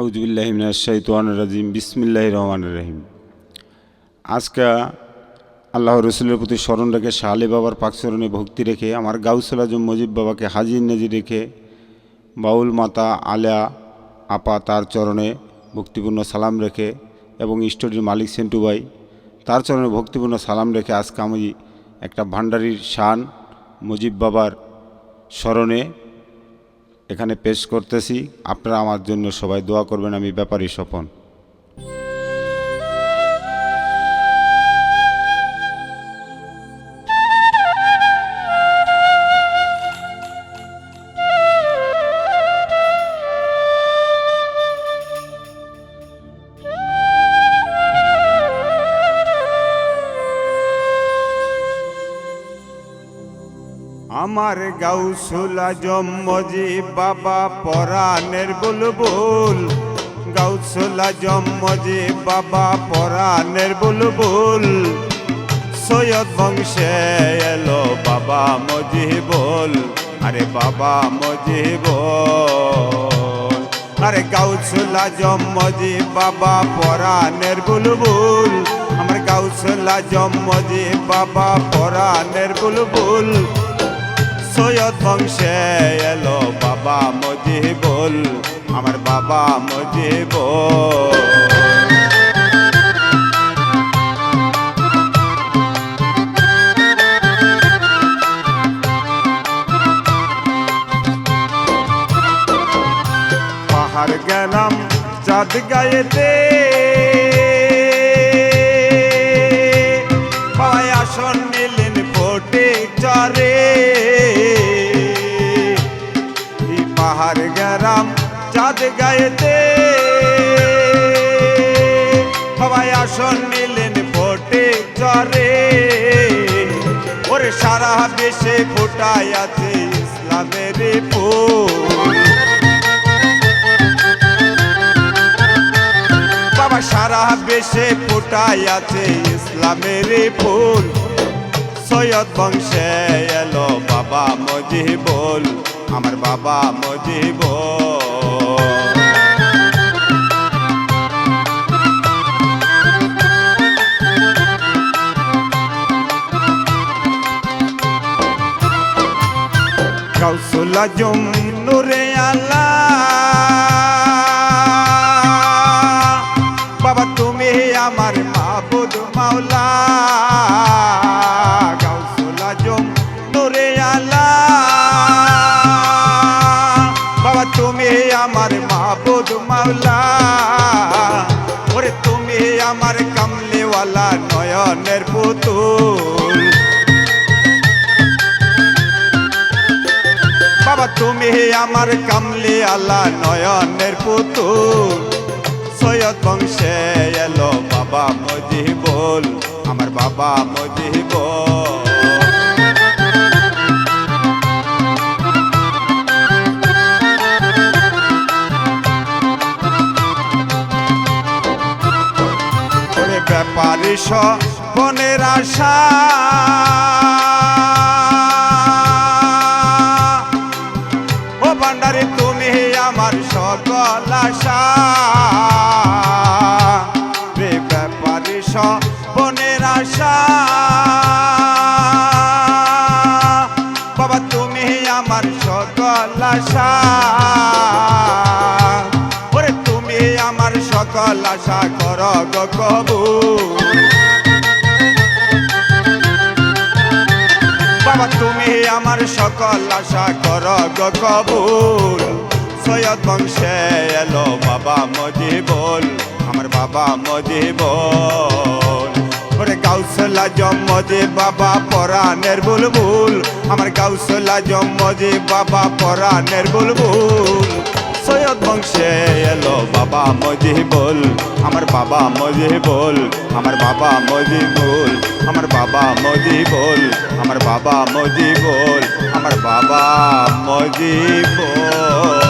আউজবিল্লাহিমিনাশাইতান রাজিম বিসমিল্লাহ রহমান রহিম। আজকে আল্লাহ রসুলের প্রতি স্মরণ রেখে শাহ বাবার পাকচরণে ভক্তি রেখে, আমার গাউসুল আজম মজিব বাবাকে হাজির নাজির রেখে বাউল মাতা আলেয়া আপা তার চরণে ভক্তিপূর্ণ সালাম রেখে এবং স্টোরির মালিক সেন্টু ভাই তার চরণে ভক্তিপূর্ণ সালাম রেখে আজকে আমি একটা ভান্ডারির শান মুজিব বাবার স্মরণে এখানে পেশ করতেছি। আপনারা আমার জন্য সবাই দোয়া করবেন আমি ব্যাপারী স্বপন। আমার গাউসুলা জম্মজি বাবা পরাণের বুলবুল। গাউসুলা জম্মজি বাবা পরাণের বুলবুল। সৈয়দ বংশে এলো বাবা মজিবুল। আরে বাবা মজিবুল। আরে গাউসুলা জম্মজি বাবা পরাণের বুলবুল। আমার গাউসুলা জম্মজি বাবা পরাণের বুলবুল। সৈয়দ বংশে এলো বাবা মজিবুল আমার বাবা মজিবুল। পাহাড় গেলাম চাঁদ গায়েতে পাহাড় গেলাম চাঁদ গায়েতে। সবাই আসন নিলেন ফোটে চরে ওরে সারা দেশে ফোটায় আছে ইসলামের বাবা, সারা বেশে ফোটাই আছে ইসলামের ফুল। সৈয়দ বংশে এলো বাবা মজিবুল। আমার বাবা মজিবুল কাউসুলা জম নুরে আল্লাহ। বাবা তুমি আমার মাবুদ মাওলা। আমার মাবুদ মাওলা, ওরে তুমি আমার কামলেওয়ালা নয়নের পুতুল। বাবা, তুমি আমার কামলি আল্লাহ নয়নের পুতুল। সৈয়দ বংশে এলো বাবা মজিবুল, আমার বাবা মজিবুল। বনের আশা। ও ভান্ডারে, তুমি আমার সকল আশা। রে ব্যাপারে বনের আশা। বাবা, তুমি আমার সকল আশা। সকল আশা কর গো কবুল বাবা, তুমি আমার সকল আশা কর গো কবুল। সৈয়দ বংশে এলো বাবা মজিবুল, আমার বাবা মজিবুল। ওরে গাউসলা জম্মজে বাবা পরাণের বুলবুল, আমার গাউসলা জম্মজে বাবা পরাণের বুলবুল। সৈয়দ বংশে বাবা মজিবুল, আমার বাবা মজিবুল, আমার বাবা মজিবুল, আমার বাবা মজিবুল, আমার বাবা মজিবুল, আমার বাবা মজিবুল।